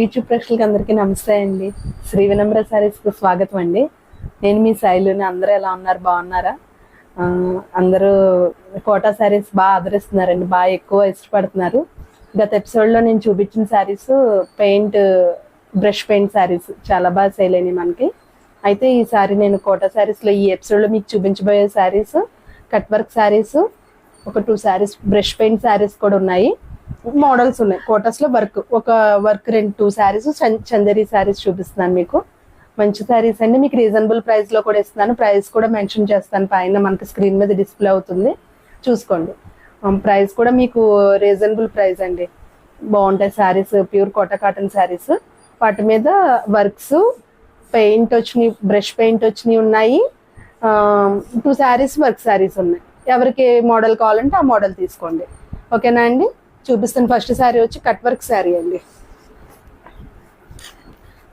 YouTube ప్రేక్షకులకి అందరికీ నమస్తే అండి. శ్రీ వినమ్ర సారీస్కి స్వాగతం అండి. నేను మీ శైలిని అందరూ ఎలా ఉన్నారు? బాగున్నారా? అందరూ కోటా శారీస్ బాగా ఆదరిస్తున్నారండి. బాగా ఎక్కువ ఇష్టపడుతున్నారు. గత ఎపిసోడ్లో నేను చూపించిన saris paint brush paint saris చాలా బాగా సేల్ అయినాయి మనకి. అయితే ఈ సారీ నేను కోటా శారీస్లో ఈ ఎపిసోడ్లో మీకు చూపించబోయే శారీస్ కట్ వర్క్ శారీస్ ఒక two saris brush paint saris కూడా ఉన్నాయి. మోడల్స్ ఉన్నాయి. కోటస్లో వర్క్ ఒక వర్క్ రెండు టూ శారీస్ చందరి శారీస్ చూపిస్తున్నాను మీకు. మంచి శారీస్ అండి. మీకు రీజనబుల్ ప్రైస్లో కూడా ఇస్తున్నాను. ప్రైస్ కూడా మెన్షన్ చేస్తాను పైన. మనకి స్క్రీన్ మీద డిస్ప్లే అవుతుంది. చూసుకోండి. Um, ప్రైస్ కూడా మీకు రీజనబుల్ ప్రైస్ అండి. బాగుంటాయి శారీస్ ప్యూర్ కోట కాటన్ శారీస్ వాటి మీద వర్క్స్ పెయింట్ వచ్చినాయి బ్రష్ పెయింట్ వచ్చినాయి ఉన్నాయి. టూ శారీస్ వర్క్ శారీస్ ఉన్నాయి. ఎవరికి మోడల్ కావాలంటే ఆ మోడల్ తీసుకోండి. ఓకేనా అండి? చూపిస్తాను. ఫస్ట్ శారీ వచ్చి కట్ వర్క్ శారీ అండి.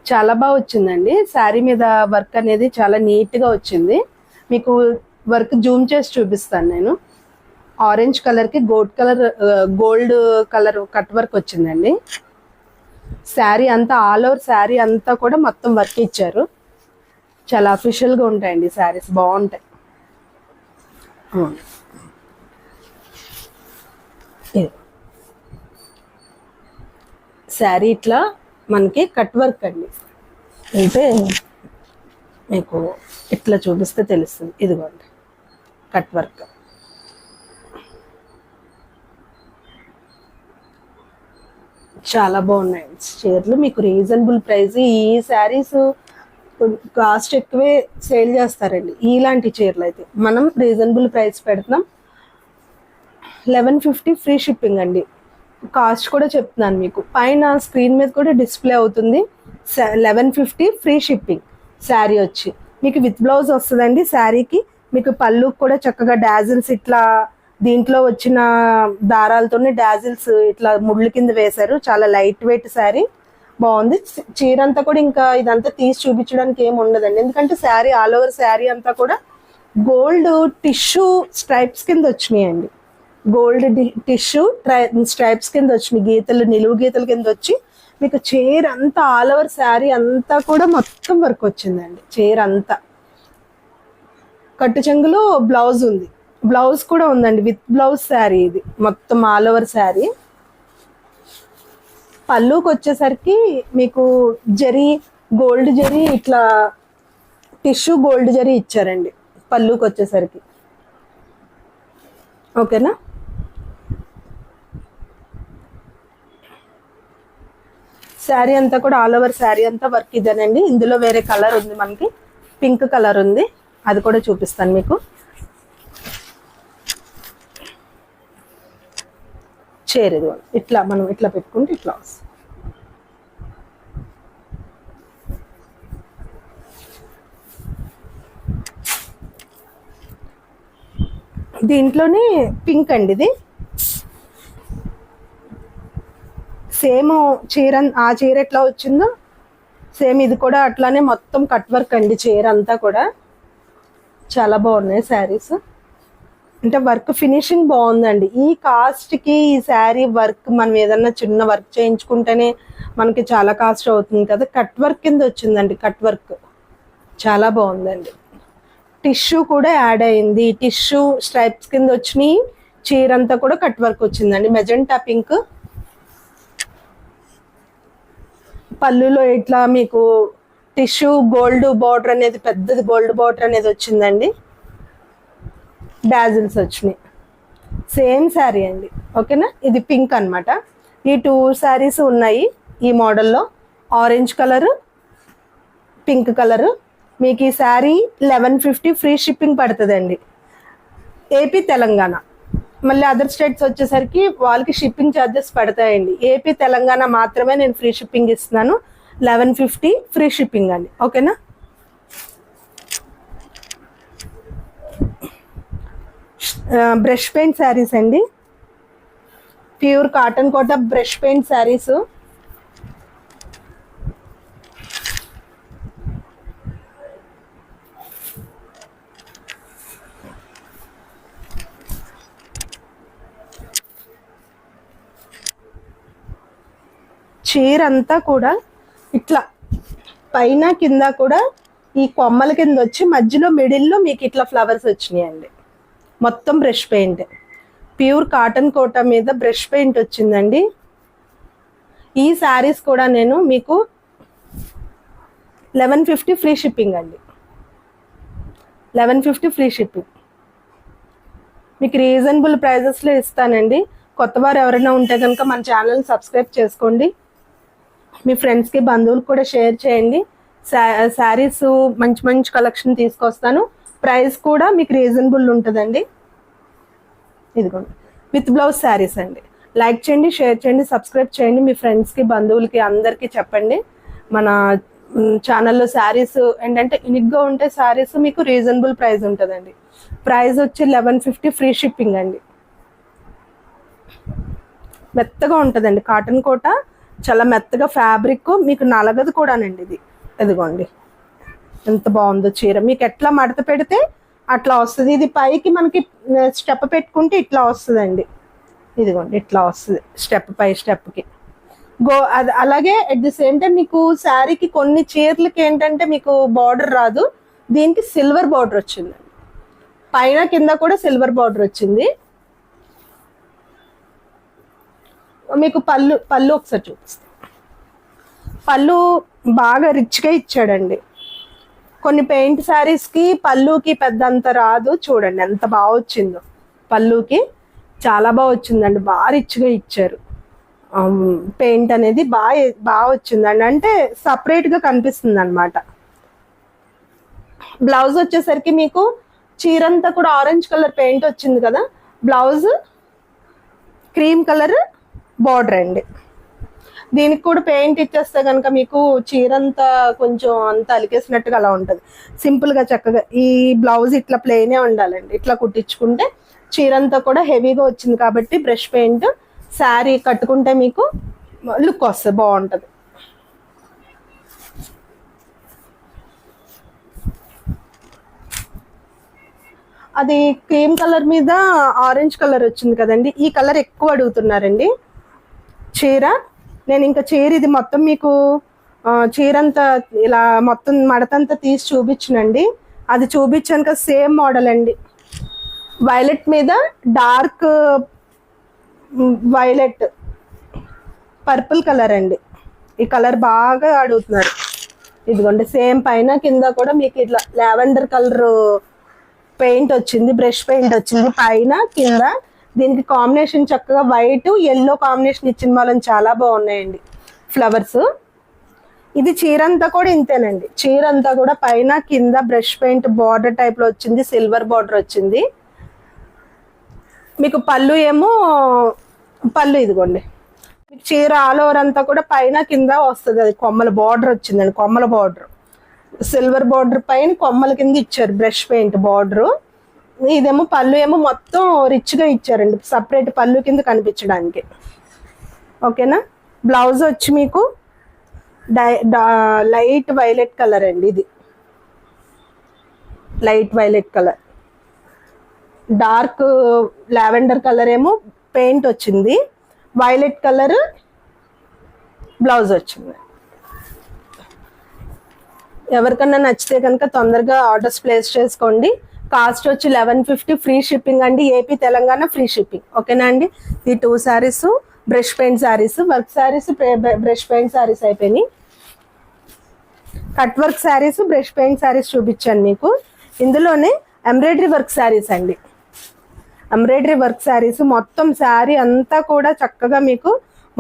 చాలా బాగా వచ్చిందండి. శారీ మీద వర్క్ అనేది చాలా నీట్గా వచ్చింది. మీకు వర్క్ జూమ్ చేసి చూపిస్తాను నేను. ఆరెంజ్ కలర్కి gold colour gold colour cut work వచ్చిందండి. శారీ అంతా ఆల్ ఓవర్ శారీ అంతా కూడా మొత్తం వర్క్ ఇచ్చారు. చాలా అఫీషియల్గా ఉంటాయండి శారీస్ బాగుంటాయి. ఇది. శారీ ఇట్లా మనకి కట్ వర్క్ అండి. అంటే మీకు ఇట్లా చూపిస్తే తెలుస్తుంది. ఇదిగోండి. Cut work. చాలా బాగున్నాయి చీరలు. మీకు రీజనబుల్ ప్రైస్ ఈ శారీస్ కాస్ట్ ఎక్కువే సేల్ చేస్తారండి. ఇలాంటి చీరలు అయితే. మనం రీజనబుల్ ప్రైస్ పెడుతున్నాం. లెవెన్ ఫిఫ్టీ ఫ్రీ షిప్పింగ్ అండి. కాస్ట్ కూడా చెప్తున్నాను మీకు. పైన స్క్రీన్ మీద కూడా డిస్ప్లే అవుతుంది. Eleven fifty free shipping sari వచ్చి. మీకు విత్ బ్లౌజ్ వస్తుందండి శారీకి. మీకు పళ్ళు కూడా చక్కగా డాజిల్స్ ఇట్లా దీంట్లో వచ్చిన దారాలతోనే డాజిల్స్ ఇట్లా ముళ్ళు కింద వేశారు. చాలా లైట్ వెయిట్ శారీ. బాగుంది. చీరంతా కూడా ఇంకా ఇదంతా తీసి చూపించడానికి ఏమి ఉండదండి. ఎందుకంటే శారీ ఆల్ ఓవర్ శారీ అంతా కూడా గోల్డ్ టిష్యూ స్ట్రైప్స్ కింద వచ్చినాయండి. గోల్డ్ టిష్యూ స్ట్రైప్స్ కింద వచ్చినాయి గీతలు నిలువు గీతల కింద వచ్చి మీకు చీర అంతా ఆల్ ఓవర్ శారీ అంతా కూడా మొత్తం వర్క్ వచ్చిందండి. చీర అంతా. కట్టు చెంగులో బ్లౌజ్ ఉంది. బ్లౌజ్ కూడా ఉందండి. విత్ బ్లౌజ్ శారీ ఇది. మొత్తం ఆల్ ఓవర్ శారీ. పళ్ళుకి వచ్చేసరికి మీకు జరీ గోల్డ్ జరీ ఇట్లా టిష్యూ గోల్డ్ జరీ ఇచ్చారండి. పళ్ళుకి వచ్చేసరికి. ఓకేనా? శారీ అంతా కూడా ఆల్ ఓవర్ శారీ అంతా వర్క్ ఇదేనండి. ఇందులో వేరే కలర్ ఉంది మనకి. పింక్ కలర్ ఉంది. అది కూడా చూపిస్తాను మీకు. చీర ఇది ఇట్లా మనం ఇట్లా పెట్టుకుంటే ఇట్లా వస్తుంది. దీంట్లోనే పింక్ అండి ఇది. సేమ్ చీర ఆ చీర ఎట్లా వచ్చిందో? సేమ్ ఇది కూడా అట్లానే మొత్తం కట్ వర్క్ అండి చీర అంతా కూడా. చాలా బాగున్నాయి శారీస్. అంటే వర్క్ ఫినిషింగ్ బాగుందండి. ఈ కాస్ట్కి ఈ శారీ వర్క్ మనం ఏదన్నా చిన్న వర్క్ చేయించుకుంటేనే మనకి చాలా కాస్ట్ అవుతుంది కదా. కట్ వర్క్ కింద వచ్చిందండి కట్ వర్క్. చాలా బాగుందండి. టిష్యూ కూడా యాడ్ అయింది. టిష్యూ స్ట్రైప్స్ కింద వచ్చినాయి. చీర అంతా కూడా కట్ వర్క్ వచ్చిందండి. Magenta pink. పళ్ళులో ఇట్లా మీకు టిష్యూ గోల్డ్ బార్డర్ అనేది పెద్దది గోల్డ్ బార్డర్ అనేది వచ్చిందండి. డాజిల్స్ వచ్చినాయి. సేమ్ శారీ అండి. ఓకేనా? ఇది పింక్ అన్నమాట. ఈ టూ శారీస్ ఉన్నాయి ఈ మోడల్లో ఆరెంజ్ కలరు పింక్ కలరు మీకు ఈ sari eleven fifty free shipping పడుతుందండి. ఏపీ తెలంగాణ. మళ్ళీ అదర్ స్టేట్స్ వచ్చేసరికి వాళ్ళకి షిప్పింగ్ ఛార్జెస్ పడతాయండి. ఏపీ తెలంగాణ మాత్రమే నేను ఫ్రీ షిప్పింగ్ ఇస్తున్నాను. లెవెన్ ఫిఫ్టీ ఫ్రీ షిప్పింగ్ అండి. ఓకేనా బ్రష్ పెయింట్ శారీస్ అండి. Pure cotton Kota brush paint saris చీర అంతా కూడా ఇట్లా పైన కింద కూడా ఈ కొమ్మల కింద వచ్చి మధ్యలో మిడిల్లో మీకు ఇట్లా ఫ్లవర్స్ వచ్చినాయండి. మొత్తం brush paint. Pure cotton Kota మీద బ్రష్ పెయింట్ వచ్చిందండి. ఈ శారీస్ కూడా నేను మీకు లెవెన్ ఫిఫ్టీ ఫ్రీ షిప్పింగ్ అండి. Eleven fifty free shipping. మీకు రీజనబుల్ ప్రైజెస్లో ఇస్తానండి. కొత్త వారు ఎవరైనా ఉంటే కనుక మన ఛానల్ని సబ్స్క్రైబ్ చేసుకోండి. మీ ఫ్రెండ్స్కి బంధువులకు కూడా షేర్ చేయండి. శారీస్ మంచి మంచి కలెక్షన్ తీసుకొస్తాను. ప్రైస్ కూడా మీకు రీజనబుల్ ఉంటుందండి. ఇదిగోండి. విత్ బ్లౌజ్ శారీస్ అండి. లైక్ చేయండి షేర్ చేయండి సబ్స్క్రైబ్ చేయండి. మీ ఫ్రెండ్స్కి బంధువులకి అందరికీ చెప్పండి. మన ఛానల్లో శారీస్ ఏంటంటే యూనిక్గా ఉంటే శారీస్ మీకు రీజనబుల్ ప్రైస్ ఉంటుందండి. ప్రైస్ వచ్చి లెవెన్ ఫిఫ్టీ ఫ్రీ షిప్పింగ్ అండి. మెత్తగా ఉంటుందండి. కాటన్ కోట చాలా మెత్తగా ఫ్యాబ్రిక్ మీకు నలగదు కూడానండి ఇది. ఇదిగోండి. ఎంత బాగుందో చీర. మీకు ఎట్లా మడత పెడితే అట్లా వస్తుంది. ఇది పైకి మనకి స్టెప్ పెట్టుకుంటే ఇట్లా వస్తుందండి. ఇదిగోండి ఇట్లా వస్తుంది. స్టెప్ పై స్టెప్కి గో అది అలాగే అట్ ది సేమ్ టైం మీకు శారీకి కొన్ని చీరలకి ఏంటంటే మీకు బార్డర్ రాదు. దీనికి సిల్వర్ బార్డర్ వచ్చింది పైన కింద కూడా సిల్వర్ బార్డర్ వచ్చింది. మీకు పళ్ళు పళ్ళు ఒకసారి చూపిస్తాను పళ్ళు బాగా రిచ్గా ఇచ్చాడండి. కొన్ని పెయింట్ శారీస్కి పళ్ళుకి పెద్దంత రాదు. చూడండి ఎంత బాగా వచ్చిందో. పళ్ళుకి చాలా బాగా వచ్చిందండి. బాగా రిచ్గా ఇచ్చారు. పెయింట్ అనేది బాగా బాగా వచ్చిందండి. అంటే సపరేట్గా కనిపిస్తుంది అనమాట బ్లౌజ్ వచ్చేసరికి మీకు చీరంతా కూడా ఆరెంజ్ కలర్ పెయింట్ వచ్చింది కదా. బ్లౌజ్ క్రీమ్ కలర్ బార్డర్ అండి. దీనికి కూడా పెయింట్ ఇచ్చేస్తే కనుక మీకు చీరంతా కొంచెం అంత అలికేసినట్టుగా అలా ఉంటుంది. సింపుల్గా చక్కగా ఈ బ్లౌజ్ ఇట్లా ప్లెయినే ఉండాలండి. ఇట్లా కుట్టించుకుంటే చీరంతా కూడా హెవీగా వచ్చింది కాబట్టి బ్రష్ పెయింట్ శారీ కట్టుకుంటే మీకు లుక్ వస్తుంది బాగుంటుంది. అది క్రీమ్ కలర్ మీద ఆరెంజ్ కలర్ వచ్చింది కదండి. ఈ కలర్ ఎక్కువ అడుగుతున్నారండి. చీర. నేను ఇంకా చీర ఇది మొత్తం మీకు చీర అంతా ఇలా మొత్తం మడతంతా తీసి చూపించనండి. అది చూపించాను కదా సేమ్ మోడల్ అండి. వైలెట్ మీద డార్క్ వైలెట్ పర్పుల్ కలర్ అండి. ఈ కలర్ బాగా అడుగుతున్నారు. ఇదిగోండి సేమ్ పైన కింద కూడా మీకు ఇట్లా లావెండర్ కలర్ పెయింట్ వచ్చింది బ్రష్ పెయింట్ వచ్చింది. పైన కింద దీనికి కాంబినేషన్ చక్కగా వైట్ ఎల్లో కాంబినేషన్ ఇచ్చిన వాళ్ళం చాలా బాగున్నాయండి. ఫ్లవర్స్ ఇది చీర అంతా కూడా ఇంతేనండి. చీర అంతా కూడా పైన కింద బ్రష్ పెయింట్ బార్డర్ టైప్లో వచ్చింది సిల్వర్ బార్డర్ వచ్చింది. మీకు పళ్ళు ఏమో పళ్ళు ఇదిగోండి. మీకు చీర ఆల్ ఓవర్ అంతా కూడా పైన కింద వస్తుంది అది కొమ్మల బార్డర్ వచ్చిందండి కొమ్మల బార్డర్ సిల్వర్ బార్డర్ పైన కొమ్మల కింద ఇచ్చారు బ్రష్ పెయింట్ బార్డరు ఇదేమో పళ్ళు ఏమో మొత్తం రిచ్గా ఇచ్చారండి. సపరేట్ పళ్ళు కింద కనిపించడానికి. ఓకేనా? బ్లౌజ్ వచ్చి మీకు డై లైట్ వైలెట్ కలర్ అండి ఇది. Light violet colour dark lavender colour ఏమో పెయింట్ వచ్చింది. వైలెట్ కలర్ బ్లౌజ్ వచ్చింది. ఎవరికన్నా నచ్చితే కనుక తొందరగా ఆర్డర్స్ ప్లేస్ చేసుకోండి. కాస్ట్ వచ్చి లెవెన్ ఫిఫ్టీ ఫ్రీ షిప్పింగ్ అండి. ఏపీ తెలంగాణ ఫ్రీ షిప్పింగ్ ఓకేనా అండి? ఈ two saris brush paint saris work saris brush paint saris అయిపోయినాయి. Cut work saris brush paint saris చూపించాను మీకు. ఇందులోనే ఎంబ్రాయిడరీ వర్క్ శారీస్ అండి. ఎంబ్రాయిడరీ వర్క్ శారీస్ మొత్తం శారీ అంతా కూడా చక్కగా మీకు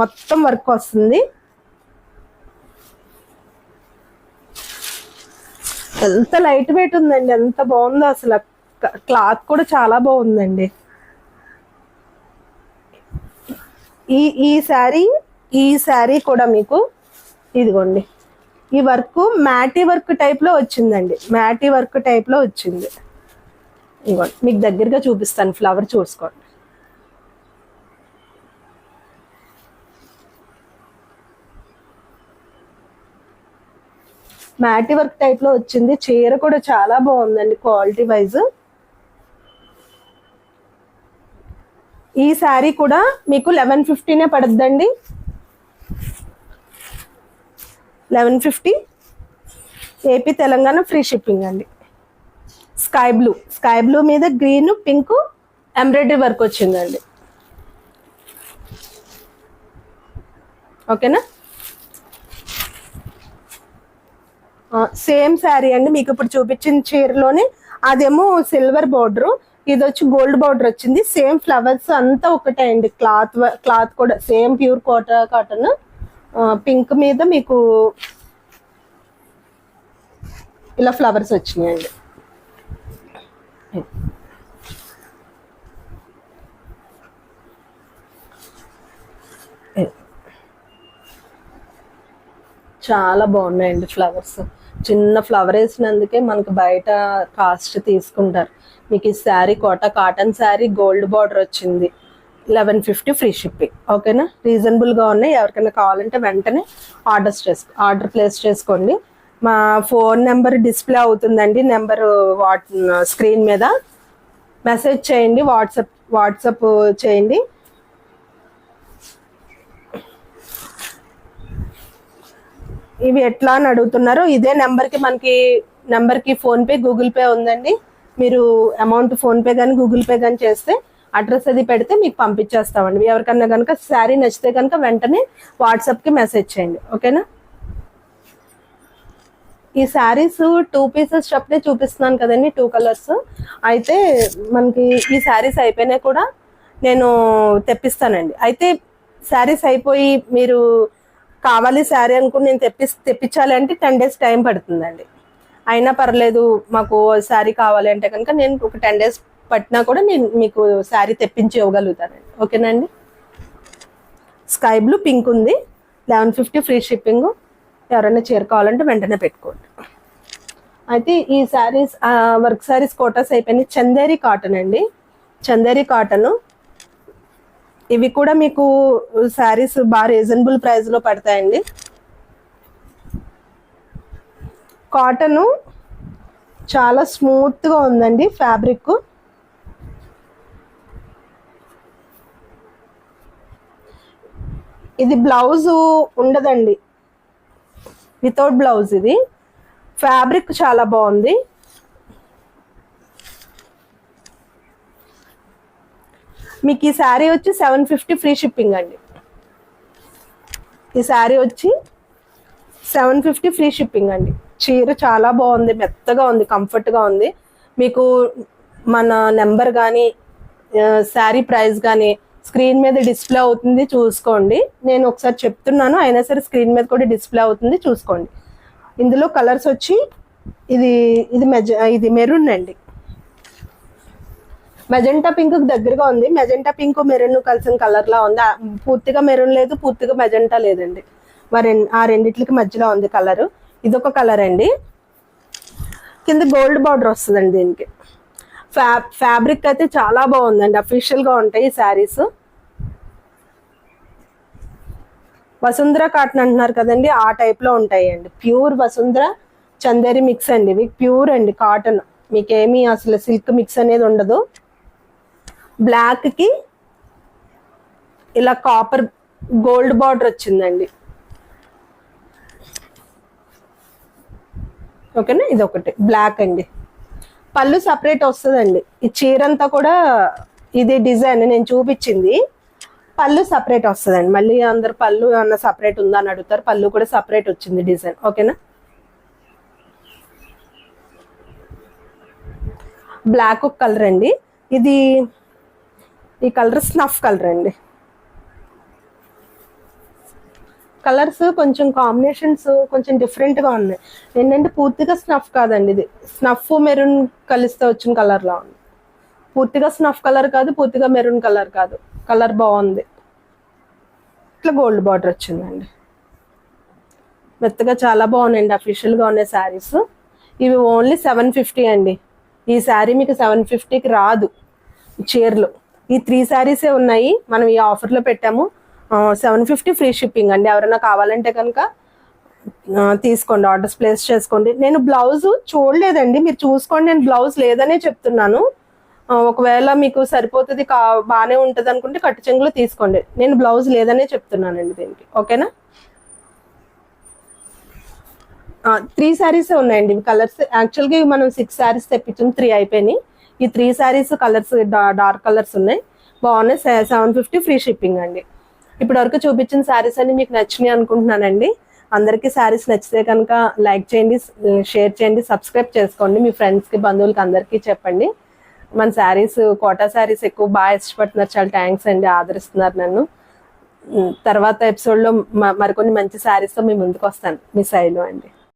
మొత్తం వర్క్ వస్తుంది. ఎంత లైట్ వెయిట్ ఉందండి ఎంత బాగుందో అసలు. క్లాత్ కూడా చాలా బాగుందండి. ఈ ఈ శారీ ఈ శారీ కూడా మీకు ఇదిగోండి. ఈ వర్క్ మ్యాటీ వర్క్ టైప్లో వచ్చిందండి. మ్యాటీ వర్క్ టైప్లో వచ్చింది. ఇదిగోండి మీకు దగ్గరగా చూపిస్తాను ఫ్లవర్ చూసుకోండి. మ్యాటీ వర్క్ టైప్లో వచ్చింది. చీర కూడా చాలా బాగుందండి క్వాలిటీ వైజ్. ఈ శారీ కూడా మీకు లెవెన్ ఫిఫ్టీనే పడద్దండి. Eleven fifty. AP Telangana free shipping అండి. Sky blue. స్కై బ్లూ మీద గ్రీన్ పింక్ ఎంబ్రాయిడరీ వర్క్ వచ్చిందండి. ఓకేనా? సేమ్ శారీ అండి. మీకు ఇప్పుడు చూపించిన చీరలోనే అదేమో సిల్వర్ బార్డరు ఇది వచ్చి గోల్డ్ బార్డర్ వచ్చింది. సేమ్ ఫ్లవర్స్ అంతా ఒకటే అండి. క్లాత్ క్లాత్ కూడా same pure Kota cotton. Pink మీద మీకు ఇలా ఫ్లవర్స్ వచ్చినాయండి. చాలా బాగున్నాయండి ఫ్లవర్స్. చిన్న ఫ్లవర్ వేసినందుకే మనకు బయట కాస్ట్ తీసుకుంటారు. మీకు ఈ sari Kota cotton sari gold border వచ్చింది. లెవెన్ ఫిఫ్టీ ఫ్రీ షిప్పింగ్ ఓకేనా రీజనబుల్గా ఉన్నాయి. ఎవరికైనా కావాలంటే వెంటనే ఆర్డర్స్ చేసుకో ఆర్డర్ ప్లేస్ చేసుకోండి. మా ఫోన్ నెంబర్ డిస్ప్లే అవుతుందండి. నెంబరు వాట్ స్క్రీన్ మీద. మెసేజ్ చేయండి. వాట్సాప్ వాట్సాప్ చేయండి. ఇవి ఎట్లా అని అడుగుతున్నారు? ఇదే నెంబర్కి మనకి నెంబర్కి ఫోన్పే గూగుల్ పే ఉందండి. మీరు అమౌంట్ ఫోన్పే కానీ గూగుల్ పే కానీ చేస్తే అడ్రస్ అది పెడితే మీకు పంపించేస్తామండి. ఎవరికన్నా కనుక శారీ నచ్చితే కనుక వెంటనే వాట్సాప్కి మెసేజ్ చేయండి. ఓకేనా? ఈ శారీస్ టూ పీసెస్ చెప్తే చూపిస్తున్నాను కదండి టూ కలర్స్. అయితే మనకి ఈ శారీస్ అయిపోయినా కూడా నేను తెప్పిస్తానండి. అయితే శారీస్ అయిపోయి మీరు కావాలి శారీ అనుకుని నేను తెప్పి తెప్పించాలి అంటే టెన్ డేస్ టైం పడుతుందండి. అయినా పర్లేదు మాకు శారీ కావాలి అంటే కనుక నేను ఒక టెన్ డేస్ పట్టినా కూడా నేను మీకు శారీ తెప్పించి ఇవ్వగలుగుతానండి. ఓకేనండి? స్కై బ్లూ పింక్ ఉంది. Eleven fifty free shipping. ఎవరైనా చేరుకోవాలంటే వెంటనే పెట్టుకోండి. అయితే ఈ శారీస్ వర్క్ శారీస్ కోటాస్ అయిపోయినాయి. చందేరి కాటన్ అండి. చందేరి కాటన్ ఇవి కూడా మీకు శారీస్ బాగా రీజనబుల్ ప్రైస్లో పడతాయండి. కాటన్ చాలా స్మూత్గా ఉందండి ఫ్యాబ్రిక్. ఇది బ్లౌజ్ ఉండదండి. వితౌట్ బ్లౌజ్ ఇది. ఫ్యాబ్రిక్ చాలా బాగుంది. మీకు ఈ శారీ వచ్చి సెవెన్ ఫిఫ్టీ ఫ్రీ షిప్పింగ్ అండి. ఈ శారీ వచ్చి సెవెన్ ఫిఫ్టీ ఫ్రీ షిప్పింగ్ అండి. చీర చాలా బాగుంది మెత్తగా ఉంది కంఫర్ట్గా ఉంది. మీకు మన నెంబర్ కానీ శారీ ప్రైస్ కానీ స్క్రీన్ మీద డిస్ప్లే అవుతుంది చూసుకోండి. నేను ఒకసారి చెప్తున్నాను అయినా సరే స్క్రీన్ మీద కూడా డిస్ప్లే అవుతుంది చూసుకోండి. ఇందులో కలర్స్ వచ్చి ఇది ఇది మెజ ఇది మెరూన్ అండి. మెజెంటా పింక్ దగ్గరగా ఉంది. మెజెంటా పింక్ మెరూన్ కలిసిన కలర్ లా ఉంది. పూర్తిగా మెరూన్ లేదు పూర్తిగా మెజెంటా లేదండి. మరి ఆ రెండిట్లకి మధ్యలో ఉంది కలర్ ఇదొక కలర్ అండి. కింద గోల్డ్ బార్డర్ వస్తుందండి దీనికి. ఫ్యా ఫ్యాబ్రిక్ అయితే చాలా బాగుందండి. అఫీషియల్గా ఉంటాయి ఈ శారీస్ వసుంధర కాటన్ అంటున్నారు కదండి ఆ టైప్లో ఉంటాయండి. ప్యూర్ వసుంధర చందేరి మిక్స్ అండి. ఇవి ప్యూర్ అండి కాటన్ మీకేమీ అసలు సిల్క్ మిక్స్ అనేది ఉండదు. బ్లాక్కి ఇలా కాపర్ గోల్డ్ బార్డర్ వచ్చిందండి. ఓకేనా? ఇది ఒకటి బ్లాక్ అండి. పళ్ళు సపరేట్ వస్తుందండి. ఈ చీర అంతా కూడా ఇది డిజైన్ నేను చూపించింది. పళ్ళు సపరేట్ వస్తుందండి. మళ్ళీ అందరు పళ్ళు ఏమన్నా సపరేట్ ఉందా అని అడుగుతారు. పళ్ళు కూడా సపరేట్ వచ్చింది డిజైన్. ఓకేనా? బ్లాక్ ఒక కలర్ అండి. ఇది ఈ కలర్ స్నఫ్ కలర్ అండి. కలర్స్ కొంచెం కాంబినేషన్స్ కొంచెం డిఫరెంట్గా ఉన్నాయి. ఏంటంటే పూర్తిగా స్నఫ్ కాదండి ఇది. స్నఫ్ మెరూన్ కలిస్తే వచ్చిన కలర్లో ఉంది. పూర్తిగా స్నఫ్ కలర్ కాదు పూర్తిగా మెరూన్ కలర్ కాదు. కలర్ బాగుంది. ఇట్లా గోల్డ్ బార్డర్ వచ్చిందండి. మెత్తగా చాలా బాగున్నాయండి అఫీషియల్గా ఉన్నాయి శారీస్. ఇవి ఓన్లీ సెవెన్ ఫిఫ్టీ అండి. ఈ శారీ మీకు సెవెన్ ఫిఫ్టీకి రాదు. చీరలు. ఈ త్రీ శారీసే ఉన్నాయి. మనం ఈ ఆఫర్లో పెట్టాము. సెవెన్ ఫిఫ్టీ ఫ్రీ షిప్పింగ్ అండి. ఎవరైనా కావాలంటే కనుక తీసుకోండి. ఆర్డర్స్ ప్లేస్ చేసుకోండి. నేను బ్లౌజ్ చూడలేదండి. మీరు చూసుకోండి. నేను బ్లౌజ్ లేదనే చెప్తున్నాను. ఒకవేళ మీకు సరిపోతుంది కా బాగానే ఉంటుంది అనుకుంటే కట్టు చెంగులు తీసుకోండి. నేను బ్లౌజ్ లేదనే చెప్తున్నానండి దీనికి. ఓకేనా? త్రీ శారీసే ఉన్నాయండి. కలర్స్ యాక్చువల్గా మనం సిక్స్ శారీస్ తెప్పించాం. త్రీ అయిపోయినాయి. ఈ three saris colours dark colours ఉన్నాయి. బాగున్నాయి. సెవెన్ ఫిఫ్టీ ఫ్రీ షిప్పింగ్ అండి. ఇప్పటి వరకు చూపించిన శారీస్ అన్ని మీకు నచ్చినాయి అనుకుంటున్నానండి. అందరికీ శారీస్ నచ్చితే కనుక లైక్ చేయండి షేర్ చేయండి సబ్స్క్రైబ్ చేసుకోండి. మీ ఫ్రెండ్స్కి బంధువులకి అందరికీ చెప్పండి. మన శారీస్ కోటా శారీస్ ఎక్కువ బాగా ఇష్టపడుతున్నారు. చాలా థ్యాంక్స్ అండి. ఆదరిస్తున్నారు నన్ను. తర్వాత ఎపిసోడ్లో మరికొన్ని మంచి శారీస్తో మీ ముందుకు వస్తాను. మీ శైలు అండి.